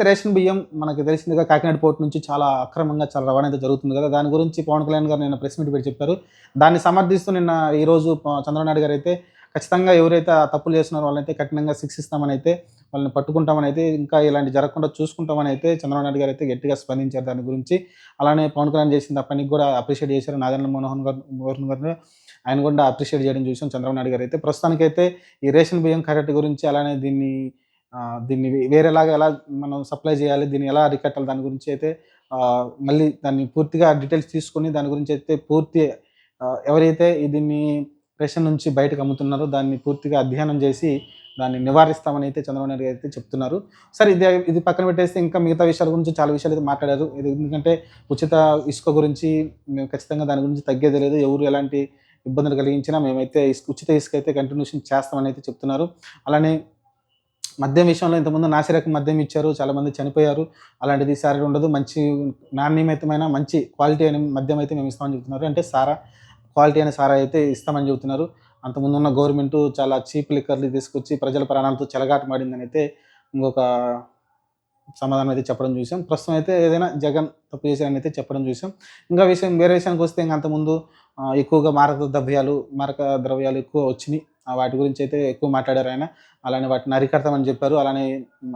Ration బియ్యం మనకు తెలిసిందిగా Kakinada port నుంచి చాలా అక్రమంగా చాలా రవాణా అయితే జరుగుతుంది కదా. దాని గురించి పవన్ కళ్యాణ్ గారు నిన్న ప్రెస్ మీట్ పెట్టి చెప్పారు. దాన్ని సమర్థిస్తూ నిన్న ఈరోజు చంద్రనాయుడు గారు అయితే ఖచ్చితంగా ఎవరైతే తప్పులు చేస్తున్నారో వాళ్ళైతే కఠినంగా శిక్షిస్తామని అయితే వాళ్ళని పట్టుకుంటామని అయితే ఇంకా ఇలాంటి జరగకుండా చూసుకుంటామని అయితే చంద్రబాబు గారు అయితే గట్టిగా స్పందించారు దాని గురించి. అలానే పవన్ కళ్యాణ్ చేసిన పనికి కూడా అప్రిషియేట్ చేశారు నాగేంద్ర మోహన్ గారు మోహన్ గారు. ఆయన కూడా అప్రిషియేట్ చేయడం చూసాం చంద్రబాబు నాయుడు గారు అయితే. ప్రస్తుతానికైతే ఈ రేషన్ బియ్యం కరెక్ట్ గురించి అలానే దీన్ని దీన్ని వేరేలాగా ఎలా మనం సప్లై చేయాలి దీన్ని ఎలా అరికట్టాలి దాని గురించి అయితే మళ్ళీ దాన్ని పూర్తిగా డీటెయిల్స్ తీసుకొని దాని గురించి అయితే పూర్తి ఎవరైతే దీన్ని రేషన్ నుంచి బయటకు అమ్ముతున్నారో దాన్ని పూర్తిగా అధ్యయనం చేసి దాన్ని నివారిస్తామని అయితే చంద్రబాబు నాయుడు అయితే చెప్తున్నారు. సరే ఇది ఇది పక్కన పెట్టేస్తే ఇంకా మిగతా విషయాల గురించి చాలా విషయాలు అయితే మాట్లాడారు. ఇది ఎందుకంటే ఉచిత ఇసుక గురించి మేము ఖచ్చితంగా దాని గురించి తగ్గేది లేదు. ఎవరు ఎలాంటి ఇబ్బందులు కలిగించినా మేమైతే ఇసుక ఉచిత ఇసుక అయితే కంటిన్యూషన్ చేస్తామని అయితే చెప్తున్నారు. అలానే మద్యం విషయంలో ఇంతకుముందు నాసిరకం మద్యం ఇచ్చారు చాలామంది చనిపోయారు. అలాంటిది ఈసారి ఉండదు. మంచి నాణ్యమైన మంచి క్వాలిటీ అయిన మద్యం అయితే మేము ఇస్తామని చెప్తున్నారు అంటే సారా క్వాలిటీ అయిన సారా అయితే ఇస్తామని చెబుతున్నారు. అంతకుముందు ఉన్న గవర్నమెంట్ చాలా చీప్ లిక్కర్లు తీసుకొచ్చి ప్రజల ప్రాణాలతో చెలగాట మాడిందని అయితే ఇంకొక సమాధానం అయితే చెప్పడం చూసాం. ప్రస్తుతం అయితే ఏదైనా జగన్ తప్పు చేశారని అయితే చెప్పడం చూసాం. ఇంకా విషయం వేరే విషయానికి వస్తే ఇంకా అంతకుముందు ఎక్కువగా మారక ద్రవ్యాలు మారక ద్రవ్యాలు ఎక్కువ వచ్చినాయి. వాటి గురించి అయితే ఎక్కువ మాట్లాడారు ఆయన. అలానే వాటిని అరికడతామని చెప్పారు. అలానే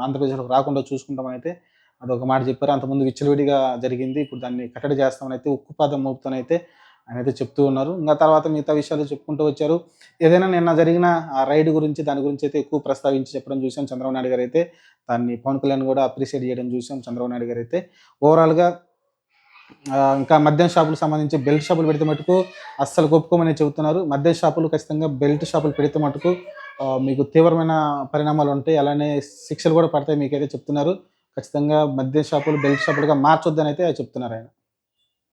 ఆంధ్రప్రదేశ్లో రాకుండా చూసుకుంటామని అయితే అదొక మాట చెప్పారు. అంతకుముందు విచ్చలవిడిగా జరిగింది. ఇప్పుడు దాన్ని కట్టడి చేస్తామని అయితే ఉక్కుపాదం మోపుతానైతే ఆయన అయితే చెప్తూ ఉన్నారు. ఇంకా తర్వాత మిగతా విషయాలు చెప్పుకుంటూ వచ్చారు. ఏదైనా నిన్న జరిగిన ఆ రైడ్ గురించి దాని గురించి అయితే ఎక్కువ ప్రస్తావించి చెప్పడం చూసాం చంద్రబాబు నాయుడు గారు అయితే దాన్ని పవన్ కళ్యాణ్ కూడా అప్రిషియేట్ చేయడం చూసాం చంద్రబాబు నాయుడు గారు అయితే ఓవరాల్గా ఇంకా మద్యం షాపులకు సంబంధించి బెల్ట్ షాపులు పెడితే మటుకు అస్సలు ఒప్పుకోమని చెబుతున్నారు. మద్యం షాపులు ఖచ్చితంగా బెల్ట్ షాపులు పెడితే మటుకు మీకు తీవ్రమైన పరిణామాలు ఉంటాయి. అలానే శిక్షలు కూడా పడతాయి మీకైతే చెప్తున్నారు. ఖచ్చితంగా మద్యం షాపులు బెల్ట్ షాపులుగా మార్చొద్దని అయితే చెప్తున్నారు ఆయన.